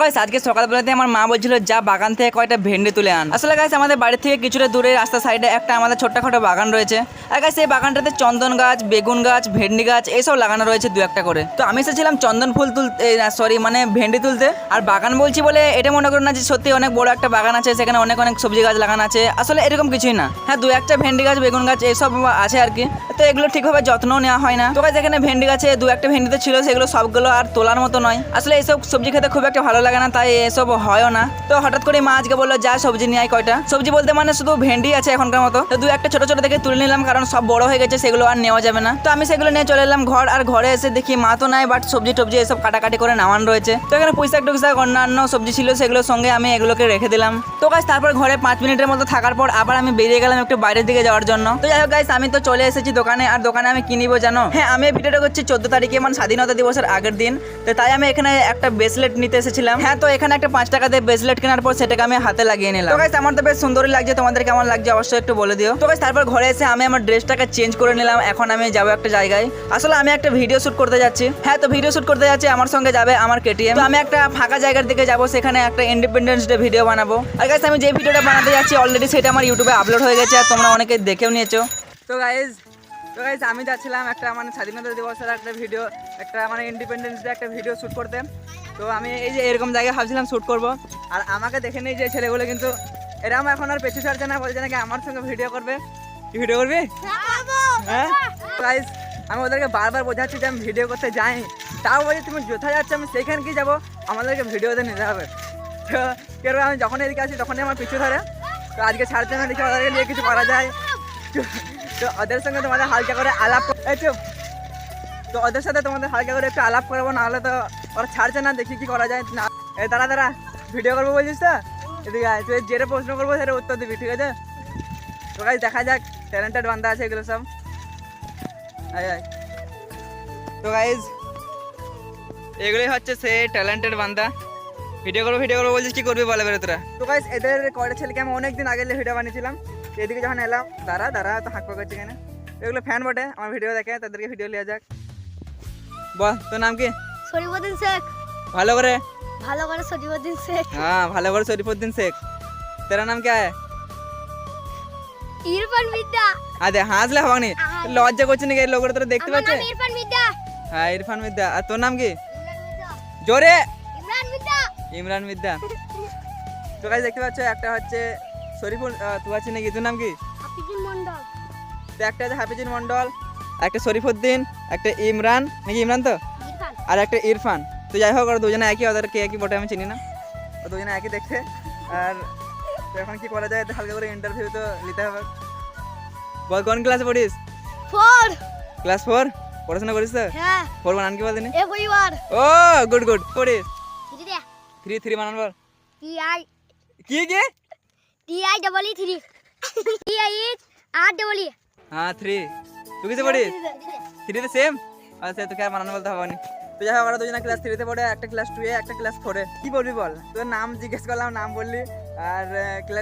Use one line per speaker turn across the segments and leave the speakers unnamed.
Guys আজকে সকালবেলাতে আমার মা বলছিল, যা বাগান থেকে কয়টা ভেন্ডি তুলে আন। আসলে গাইস আমাদের বাড়ি থেকে কিছুটা দূরে রাস্তার সাইডে একটা আমাদের ছোট্টখাটো বাগান রয়েছে। আর গাইস এই বাগানটাতে চন্দন গাছ, বেগুন গাছ, ভেন্ডি গাছ এইসব লাগানো রয়েছে দু একটা করে। তো আমি এসেছিলাম চন্দন ফুল তুলতে সরি মানে ভেন্ডি তুলতে। আর বাগান বলছি বলে এটা মনে করো না যে সত্যি অনেক বড় একটা বাগান আছে, সেখানে অনেক অনেক সবজি গাছ লাগানো আছে। আসলে এরকম কিছুই না। হ্যাঁ দু একটা ভেন্ডি গাছ, বেগুন গাছ এইসব আছে আর কি। তো এগুলো ঠিকভাবে যত্নও নেওয়া হয় না। তো গাইস এখানে ভেন্ডি গাছে দু একটা ভেন্ডিতে ছিল, সেগুলো সবগুলো আর তোলার মতো নয়। আসলে এইসব সবজি খেতে খুব একটা ভালো লাগে না, তাই এসব হয়ও না। তো হঠাৎ করে মা আজকে বলল, যা সবজি নিয়ে আয় কয়টা। সবজি বলতে মানে শুধু ভেন্ডি আছে এখনকার মতো। তো দু একটা ছোট ছোট থেকে তুলে নিলাম, কারণ সব বড় হয়ে গেছে, সেগুলো আর নেওয়া যাবে না। তো আমি সেগুলো নিয়ে চলে এলাম ঘর, আর ঘরে এসে দেখি মা তো নাই বাট সবজি টবজি এসব কাটাকাটি করে নামান রয়েছে। তো এখানে পুঁইশাক টুইশাক অন্যান্য সবজি ছিল, সেগুলোর সঙ্গে আমি এগুলোকে রেখে দিলাম। তো গাছ তারপর ঘরে পাঁচ মিনিটের মতো থাকার পর আবার আমি বেরিয়ে গেলাম একটু বাইরের দিকে যাওয়ার জন্য। তো যাই হোক আমি তো চলে এসেছি দোকানে, আর দোকানে আমি কিনিবো জানো? হ্যাঁ আমি ভিডিওটা করছি চোদ্দ তারিখে মানে স্বাধীনতা দিবসের আগের দিন। তো তাই আমি এখানে একটা ব্রেসলেট নিতে এসেছিলাম। হ্যাঁ তো এখানে একটা পাঁচ টাকা দিয়ে ব্রেসলেট কেনার পর সেটাকে আমি হাতে লাগিয়ে নিলাম। তো গাইস আমার তো বেশ সুন্দরই লাগছে, তোমাদের কেমন লাগছে অবশ্যই একটু বলে দিও। তো গাইস তারপর ঘরে এসে আমি আমার ড্রেসটাকে চেঞ্জ করে নিলাম, এখন আমি যাব একটা জায়গায়। আসলে আমি একটা ভিডিও শুট করতে যাচ্ছি। হ্যাঁ তো ভিডিও শ্যুট করতে যাচ্ছি, আমার সঙ্গে যাবে আমার কেটিএম তো আমি একটা ফাঁকা জায়গার দিকে যাব, সেখানে একটা ইন্ডিপেন্ডেন্স ডে ভিডিও বানাবো। আর গাইস আমি যে ভিডিওটা বানাতে যাচ্ছি অলরেডি সেটা আমার ইউটিউবে আপলোড হয়ে গেছে, আর তোমরা অনেকে দেখেও নিয়েছো। তো গাইজ তো গাইজ আমি যাচ্ছিলাম একটা মানে স্বাধীনতা দিবসের একটা ভিডিও একটা মানে ইন্ডিপেন্ডেন্স ডে একটা ভিডিও শ্যুট করতে। তো আমি এই যে এরকম জায়গায় ভাবছিলাম শ্যুট করব। আর আমাকে দেখে নেই যে ছেলেগুলো কিন্তু এরকম এখন আর পেছু ছাড়ছে না, বলছে নাকি আমার সঙ্গে ভিডিও করবে। ভিডিও করবি? হ্যাঁ? গাইজ আমি ওদেরকে বারবার বোঝাচ্ছি যে আমি ভিডিও করতে যাই তাও বলছি, তুমি কোথায় যাচ্ছে, আমি সেইখানে কি যাব? আমাদেরকে ভিডিওতে নিতে হবে। তো কেউ আমি যখন এদিকে আসি, তখনই আমার পিছু ধরে। তো আজকে ছাড়ছে না, দেখি ওদেরকে নিয়ে কিছু করা যায়। তো ওদের সঙ্গে তোমাদের হালকা করে আলাপ এই তো ওদের সাথে তোমাদের হালকা করে একটু আলাপ করব, নাহলে তো ওরা ছাড়ছে না, দেখি কি করা যায়। না এই দাঁড়া দাঁড়া ভিডিও করব বলছিস তো? এদিকে আয়, তুই যেটা প্রশ্ন করব, সেটা উত্তর দিবি, ঠিক আছে? তো গাইজ দেখা যাক ট্যালেন্টেড বান্ধা আছে এগুলো সব। আয় তো গাইজ এগুলোই হচ্ছে সে ট্যালেন্টেড বান্দা। ভিডিও করব ভিডিও করব, বলছিস কি করবি বলে বেরো তোরা? তো গাইজ এদের কয়টা ছেলেকে আমি অনেকদিন আগে ভিডিও বানিয়েছিলাম। এদিকে যখন এলাম, দাঁড়া দাঁড়া, তো হাঁক করছে কেন এগুলো ফ্যান বটে, আমার ভিডিও দেখে, তাদেরকে ভিডিও লিয়া যাক। বল, তোর নাম কি?
শরীফুদ্দিন শেখ
ভালো করে
ভালো করে শরীফুদ্দিন শেখ
हाँ ভালো করে শরীফুদ্দিন শেখ तेरा नाम क्या है
ইরফান বিদ্যা
আদে হাসলে হওয়া নি লজ্জা করছে নাকি এই লোকের তোরা দেখতে
আমার
পাচ্ছে
নাম ইরফান বিদ্যা
হ্যাঁ ইরফান মিদ্দা আর তোর নাম কি জোরে
ইমরান বিদ্যা
ইমরান মিদ্দা তো গাইজ দেখতে পাচ্ছ একটা হচ্ছে শরীফুল আহ, তুই আছিস নাকি তোর নাম কি
হাফিজুল মন্ডল
তো একটা আছে হাফিজুল মন্ডল একটা শরীফুদ্দিন একটা ইমরান নাকি ইমরান তো
ইরফান
আর একটা ইরফান। তো যাই হোক ওরা দুজনে একই ওদের কে একই বটে আমি চিনি না। ও দুজনে একই দেখতে আর তো এখন কি করা যায় হালকা করে ইন্টারভিউ তো নিতে হবে। বল কোন ক্লাসে পড়িস?
ফোর
ক্লাস ফোর পড়াশোনা করিস তো?
হ্যাঁ।
ফোর বানান কি বলদিনি
এ পরিবার
ও গুড গুড পড়িস।
থ্রি
থ্রি থ্রি বানান বল।
টি আই
কি কি?
T I double E three T I R double E
হ্যাঁ থ্রি তুই কিসে পড়িস? থ্রি তো সেম আচ্ছা তোকে আর বানানো বলতে হবে না। তো যাই হোক আমরা দুজনে ক্লাস থ্রিতে পড়ে একটা ক্লাস টু এ একটা ক্লাস ফোরে কি বলবি বল? তোর নাম জিজ্ঞেস করলাম নাম বললি। আর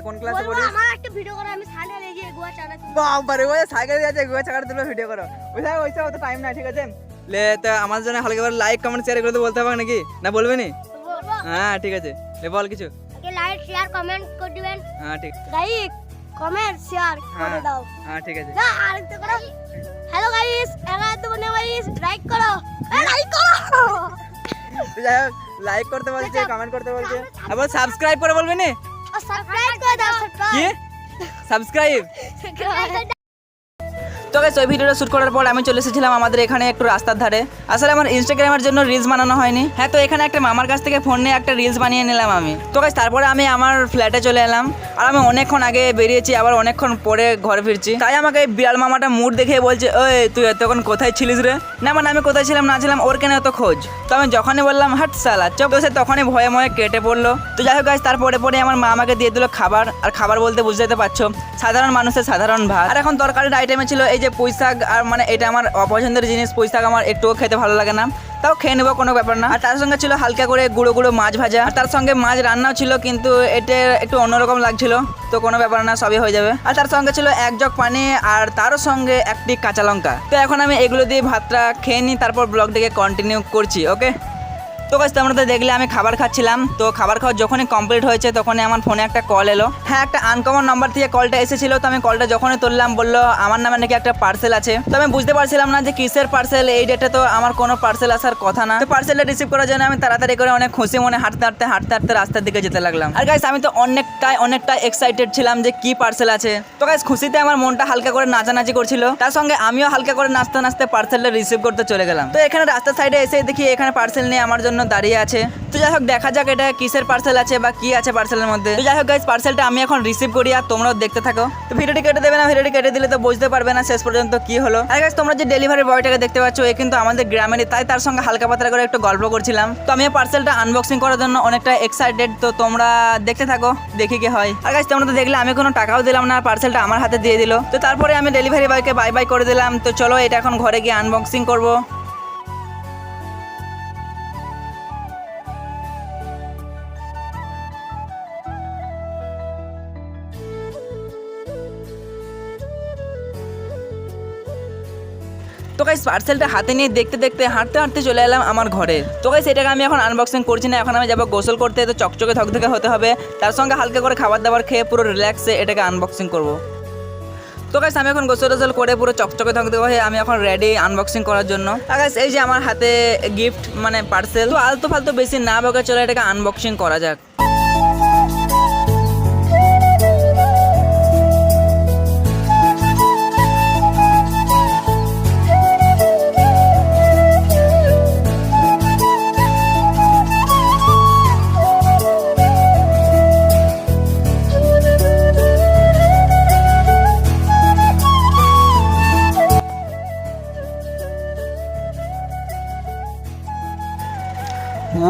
কোন ক্লাসে পড়িস?
আমার একটা ভিডিও করে আমি সামনে লেগে গোয়া চালাচ্ছি।
বাবারে ওই সাইকেল যাচ্ছে গোয়া চাকার তুলো ভিডিও করো। ওইসব ওইসব অত টাইম নাই ঠিক আছে? লে তো আমার জন্য হালকা করে লাইক কমেন্ট শেয়ার করে তো বলতে হবে নাকি? না বলবি নি? হ্যাঁ ঠিক আছে। লে বল কিছু।
লাইক শেয়ার কমেন্ট করে দিবেন।
হ্যাঁ ঠিক।
লাইক কমেন্ট শেয়ার
হ্যাঁ।
করে দাও।
হ্যাঁ ঠিক আছে।
না আরেকটা করো। হ্যালো গাইস তো লাইক করো। লাইক করো।
যাই লাইক করতে বলছে কমেন্ট করতে বলছে। আবার সাবস্ক্রাইব করে বলবি না?
সাবস্ক্রাইব করে দাও
কি? সাবস্ক্রাইব তো গাইস ওই ভিডিওটা শ্যুট করার পর আমি চলে এসেছিলাম আমাদের এখানে একটু রাস্তার ধারে। আসলে আমার ইনস্টাগ্রামের জন্য রিলস বানানো হয়নি। হ্যাঁ তো এখানে একটা মামার কাছ থেকে ফোন নিয়ে একটা রিলস বানিয়ে নিলাম আমি। তো গাইস তারপরে আমি আমার ফ্ল্যাটে চলে এলাম। আর আমি অনেকক্ষণ আগে বেরিয়েছি, আবার অনেকক্ষণ পরে ঘরে ফিরছি। তাই আমাকে এই বিড়াল মামাটা মুড দেখে বলছে, ওই, তুই এতক্ষণ কোথায় ছিলিস রে? না মানে আমি কোথায় ছিলাম না ছিলাম, ওর কেন এত খোঁজ? তো আমি যখনই বললাম, হাট সালা চোখ সে তখনই ভয়ে ময়ে কেটে পড়ল। তো যাই হোক গাছ তারপরে পরে আমার মা আমাকে দিয়ে দিল খাবার। আর খাবার বলতে বুঝতে পারছ, সাধারণ মানুষের সাধারণ ভাত। আর এখন তরকারির আইটেমে ছিল এই যে পুঁই শাক আর মানে এটা আমার অপছন্দের জিনিস পুঁই শাক আমার একটুও খেতে ভালো লাগে না। তাও খেয়ে নেব, কোনো ব্যাপার না। আর তার সঙ্গে ছিল হালকা করে গুঁড়ো গুঁড়ো মাছ ভাজা। আর তার সঙ্গে মাছ রান্নাও ছিল, কিন্তু এটা একটু অন্যরকম লাগছিল। তো কোনো ব্যাপার না, সবই হয়ে যাবে। আর তার সঙ্গে ছিল এক জগ পানি, আর তারও সঙ্গে একটি কাঁচা লঙ্কা। তো এখন আমি এগুলো দিয়ে ভাতটা খেয়ে নিই, তারপর ব্লগটিকে কন্টিনিউ করছি ওকে তো গাছ তোমরা তো দেখলে, আমি খাবার খাচ্ছিলাম। তো খাবার খাওয়া যখনই কমপ্লিট হয়েছে, তখনই আমার ফোনে একটা কল এলো। হ্যাঁ একটা আনকমন নাম্বার থেকে কলটা এসেছিল, তো আমি কলটা যখনই তুললাম, বলল, আমার নামে নাকি একটা পার্সেল আছে। তো আমি বুঝতে পারছিলাম না যে কিসের পার্সেল এই ডেটে তো আমার কোনো পার্সেল আসার কথা না। তো পার্সেলটা রিসিভ করার জন্য আমি তাড়াতাড়ি করে অনেক খুশি মনে হাঁটতে হাঁটতে হাঁটতে হাঁটতে রাস্তার দিকে যেতে লাগলাম। আর গাইস আমি তো অনেকটাই অনেকটাই এক্সাইটেড ছিলাম যে কি পার্সেল আছে। তো গাইস খুশিতে আমার মনটা হালকা করে নাচানাচি করছিল। তার সঙ্গে আমিও হালকা করে নাচতে নাচতে পার্সেলটা রিসিভ করতে চলে গেলাম। তো এখানে রাস্তার সাইডে এসে দেখি, এখানে পার্সেল নিয়ে আমার জন্য দাঁড়িয়ে আছে। তো যাই হোক, দেখা যাক এটা কিসের পার্সেল আছে বা কি আছে পার্সেলের মধ্যে। তো যাই হোক গাইস পার্সেলটা আমি এখন রিসিভ করি আর তোমরাও দেখতে থাকো। তো ভিডিওটি কেটে দেবে না ভিডিওটি কেটে দিলে তো বুঝতে পারবে না শেষ পর্যন্ত কি হলো। আর গাইস তোমরা যে ডেলিভারি বয়টাকে দেখতে পাচ্ছ, এ কিন্তু আমাদের গ্রামেরই, তাই তার সঙ্গে হালকা পাতলা করে একটু গল্প করছিলাম। তো আমি পার্সেলটা আনবক্সিং করার জন্য অনেকটা এক্সাইটেড তো তোমরা দেখতে থাকো, দেখি কি হয়। আর গাইস তোমরা তো দেখলে আমি কোনো টাকাও দিলাম না পার্সেলটা আমার হাতে দিয়ে দিল। তো তারপরে আমি ডেলিভারি বয়কে বাই বাই করে দিলাম। তো চলো, এটা এখন ঘরে গিয়ে আনবক্সিং করব। তো গাইস পার্সেলটা হাতে নিয়ে দেখতে দেখতে, হাঁটতে হাঁটতে চলে এলাম আমার ঘরে। তো গাইস এটাকে আমি এখন আনবক্সিং করছি না, এখন আমি যাব গোসল করতে, তো চকচকে থকথকে হতে হবে। তার সঙ্গে হালকা করে খাবার দাবার খেয়ে পুরো রিল্যাক্সে এটাকে আনবক্সিং করব। তো গাইস আমি এখন গোসল টোসল করে পুরো চকচকে থকথকে হয়ে আমি এখন রেডি আনবক্সিং করার জন্য। গাইস এই যে আমার হাতে গিফট মানে পার্সেল তো আলতু ফালতু বেশি না বকে চলে এটাকে আনবক্সিং করা যাক।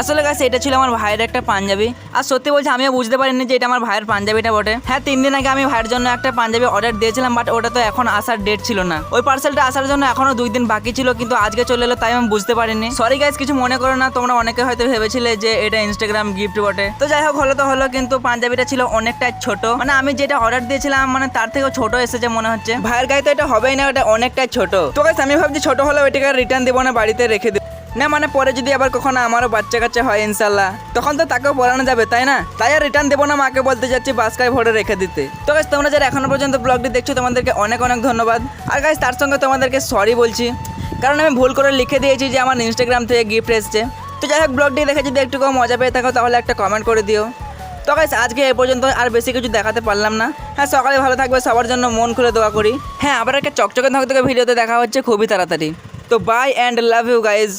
আসলে গাছ এটা ছিল আমার ভাইয়ের একটা পাঞ্জাবি। আর সত্যি বলছি, আমিও বুঝতে পারিনি যে এটা আমার ভাইয়ের পাঞ্জাবিটা বটে। হ্যাঁ তিন দিন আগে আমি ভাইয়ের জন্য একটা পাঞ্জাবি অর্ডার দিয়েছিলাম বাট ওটা তো এখন আসার ডেট ছিল না। ওই পার্সেলটা আসার জন্য এখনও দুই দিন বাকি ছিল, কিন্তু আজকে চলে এলো, তাই আমি বুঝতে পারিনি। সরি গাইজ কিছু মনে করো না, তোমরা অনেকে হয়তো ভেবেছিলে যে এটা ইনস্টাগ্রাম গিফট বটে। তো যাই হোক, হলো তো হলো, কিন্তু পাঞ্জাবিটা ছিল অনেকটাই ছোট। মানে আমি যেটা অর্ডার দিয়েছিলাম মানে তার থেকেও ছোট এসেছে মনে হচ্ছে। ভাইয়ের গায়ে তো এটা হবেই না এটা অনেকটাই ছোট। তো গাইজ আমি ভাবছি ছোট হলেও এটাকে রিটার্ন দেবো না, বাড়িতে রেখে দেবো। না মানে পরে যদি আবার কখনো আমারও বাচ্চা কাচ্চা হয় ইনশাল্লাহ তখন তো তাকেও পড়ানো যাবে, তাই না? তাই আর রিটার্ন দেবো না, মাকে বলতে যাচ্ছি বাসকায় ভরে রেখে দিতে। তো গাছ তোমরা যারা এখনও পর্যন্ত ব্লগটি দেখছ, তোমাদেরকে অনেক অনেক ধন্যবাদ। আর গাছ তার সঙ্গে তোমাদেরকে সরি বলছি। কারণ আমি ভুল করে লিখে দিয়েছি যে আমার ইনস্টাগ্রাম থেকে গিফট এসছে। তো যাই হোক ব্লগটি দেখে যদি একটু কম মজা পেয়ে থাকো, তাহলে একটা কমেন্ট করে দিও। তো গাইস আজকে এ পর্যন্ত আর বেশি কিছু দেখাতে পারলাম না। হ্যাঁ সকালে ভালো থাকবে, সবার জন্য মন খুলে দোয়া করি। হ্যাঁ আবার একটা চকচকে থাকতে ভিডিওতে দেখা হচ্ছে খুবই তাড়াতাড়ি। তো bye and love you guys